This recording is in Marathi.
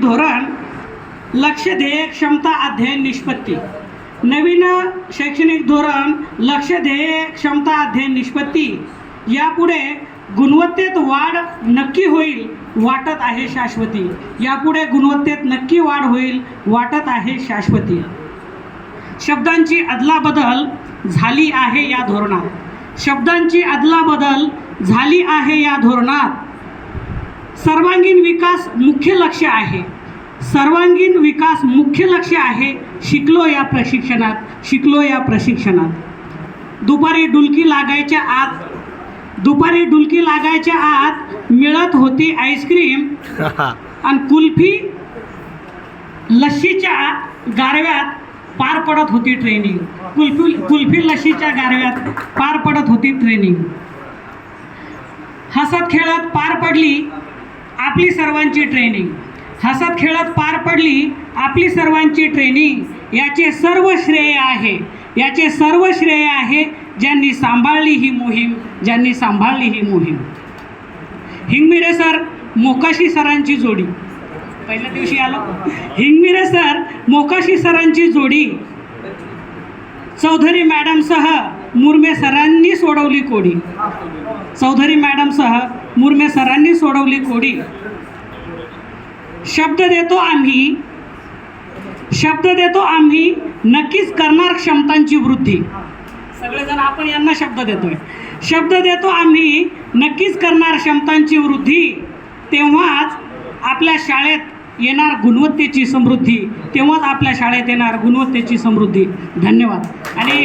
धोरण लक्ष ध्येय क्षमता अध्ययन निष्पत्ती. नवीन शैक्षणिक धोरण लक्ष ध्येय क्षमता अध्ययन निष्पत्ती. यापुढे गुणवत्तेत वाढ नक्की होईल वाटत आहे शाश्वती. यापुढे गुणवत्तेत नक्की वाढ होईल वाटत आहे शाश्वती. शब्दांची अदलाबदल झाली आहे या धोरणात. शब्दांची अदलाबदल झाली आहे या धोरणात. सर्वांगीण विकास मुख्य लक्ष आहे. सर्वांगीण विकास मुख्य लक्ष आहे शिकलो या प्रशिक्षणात शिकलो या प्रशिक्षणात. दुपारी डुलकी लागायच्या आत दुपारी डुलकी लागायच्या आत मिळत होती आईस्क्रीम आणि कुल्फी लस्सीच्या गारव्यात पार पडत होती ट्रेनिंग कुल्फी कुल्फी लस्सीच्या गारव्यात पार पडत होती ट्रेनिंग हसत खेळत पार पडली आपली सर्वांची ट्रेनिंग हसत खेळत पार पडली आपली सर्वांची ट्रेनिंग याचे सर्व श्रेय आहे. याचे सर्व श्रेय आहे ज्यांनी सांभाळली ही मोहीम ज्यांनी सांभाळली ही मोहीम. हिंगमिरे सर मोकाशी सरांची जोडी. पहिल्या दिवशी आलो. हिंगमिरे सर मोकाशी सरांची जोडी. चौधरी मॅडमसह मुर्मे सरांनी सोडवली कोडी. चौधरी मॅडमसह मुरमे सरांनी सोडवली कोडी शब्द देतो आम्ही. शब्द देतो आम्ही. नक्कीच करणार क्षमतांची वृद्धी. सगळेजण आपण यांना शब्द देतोय. शब्द देतो आम्ही. नक्कीच करणार क्षमतांची वृद्धी. तेव्हाच आपल्या शाळेत येणार गुणवत्तेची समृद्धी. तेव्हाच आपल्या शाळेत येणार गुणवत्तेची समृद्धी. धन्यवाद. आणि